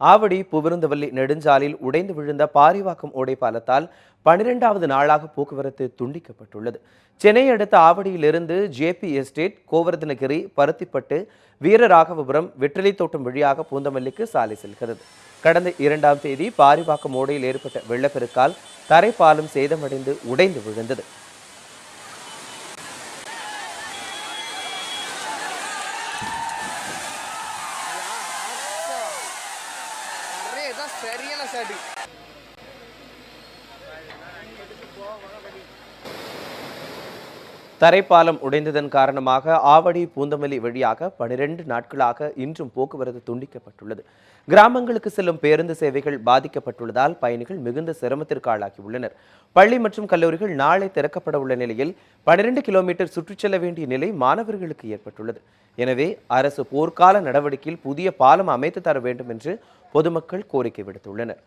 ஆவடி புவிருந்தவல்லி நெடுஞ்சாலில் உடைந்து விழுந்த பாரிவாக்கம் ஓடை பாலத்தால் பனிரெண்டாவது நாளாக போக்குவரத்து துண்டிக்கப்பட்டுள்ளது. சென்னை அடுத்த ஆவடியிலிருந்து ஜேபி எஸ்டேட் கோவர்தனகிரி பருத்திப்பட்டு வீரராகவபுரம் வெற்றிலை தோட்டம் வழியாக பூந்தமல்லிக்கு சாலை செல்கிறது. கடந்த இரண்டாம் தேதி பாரிவாக்கம் ஓடையில் ஏற்பட்ட வெள்ளப்பெருக்கால் தரைப்பாலம் சேதமடைந்து உடைந்து விழுந்தது. நிறைய சரியான சாடி. தரைப்பாலம் உடைந்ததன் காரணமாக ஆவடி பூந்தமல்லி வழியாக பனிரெண்டு நாட்களாக இன்றும் போக்குவரத்து துண்டிக்கப்பட்டுள்ளது. கிராமங்களுக்கு செல்லும் பேருந்து சேவைகள் பாதிக்கப்பட்டுள்ளதால் பயணிகள் மிகுந்த சிரமத்திற்கு ஆளாகியுள்ளனர். பள்ளி மற்றும் கல்லூரிகள் நாளை திறக்கப்பட உள்ள நிலையில் பனிரெண்டு கிலோமீட்டர் சுற்றிச் செல்ல வேண்டிய நிலை மாணவர்களுக்கு ஏற்பட்டுள்ளது. எனவே அரசு போர்க்கால நடவடிக்கையில் புதிய பாலம் அமைத்து தர வேண்டும் என்று பொதுமக்கள் கோரிக்கை விடுத்துள்ளனர்.